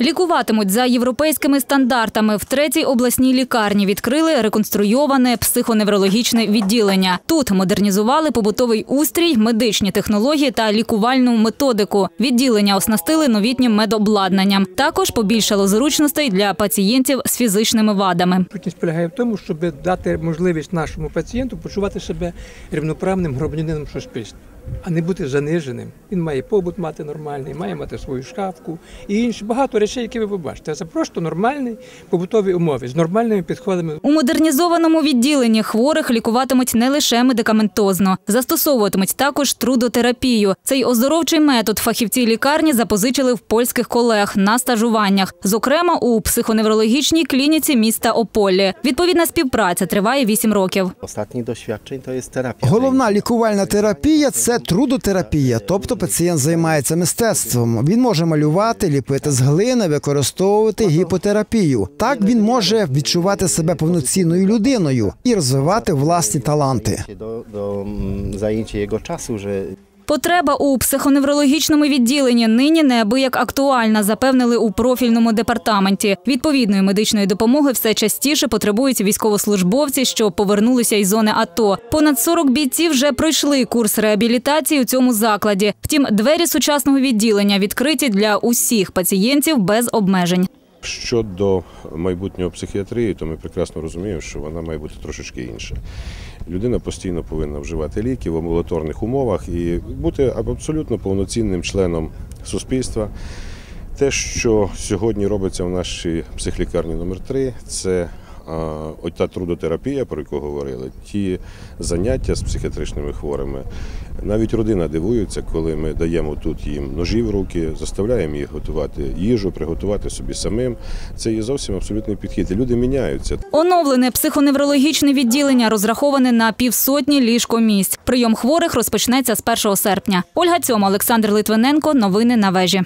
Лікуватимуть за європейськими стандартами. В третій обласній лікарні відкрили реконструйоване психоневрологічне відділення. Тут модернізували побутовий устрій, медичні технології та лікувальну методику. Відділення оснастили новітнім медобладнанням. Також побільшало зручностей для пацієнтів з фізичними вадами. Сутність полягає в тому, щоб дати можливість нашому пацієнту почувати себе рівноправним громадянином суспільства, а не бути заниженим. Він має побут мати нормальний, має мати свою шкафку і інші багато речей, які ви побачите. Це просто нормальні побутові умови з нормальними підходами. У модернізованому відділенні хворих лікуватимуть не лише медикаментозно, застосовуватимуть також трудотерапію. Цей оздоровчий метод фахівці лікарні запозичили в польських колег на стажуваннях, зокрема у психоневрологічній клініці міста Ополі. Відповідна співпраця триває 8 років. Головна лікувальна терапія це трудотерапія, тобто пацієнт займається мистецтвом. Він може малювати, ліпити з глини, використовувати гіпотерапію. Так він може відчувати себе повноцінною людиною і розвивати власні таланти. до до за zajęcia jego часу, że Потреба у психоневрологічному відділенні нині неабияк актуальна, запевнили у профільному департаменті. Відповідної медичної допомоги все частіше потребують військовослужбовці, що повернулися із зони АТО. Понад 40 бійців вже пройшли курс реабілітації у цьому закладі. Втім, двері сучасного відділення відкриті для усіх пацієнтів без обмежень. Щодо майбутнього психіатрії, то ми прекрасно розуміємо, що вона має бути трошечки інша. Людина постійно повинна вживати ліки в амбулаторних умовах і бути абсолютно повноцінним членом суспільства. Те, що сьогодні робиться в нашій психлікарні номер 3 це а, та трудотерапія, про яку говорили, ті заняття з психіатричними хворими. Навіть родина дивується, коли ми даємо тут їм ножі в руки, заставляємо їх готувати їжу, приготувати собі самим. Це є зовсім абсолютний підхід. Люди міняються. Оновлене психоневрологічне відділення розраховане на півсотні ліжкомісць. Прийом хворих розпочнеться з 1 серпня. Ольга Цьома, Олександр Литвиненко. Новини на вежі.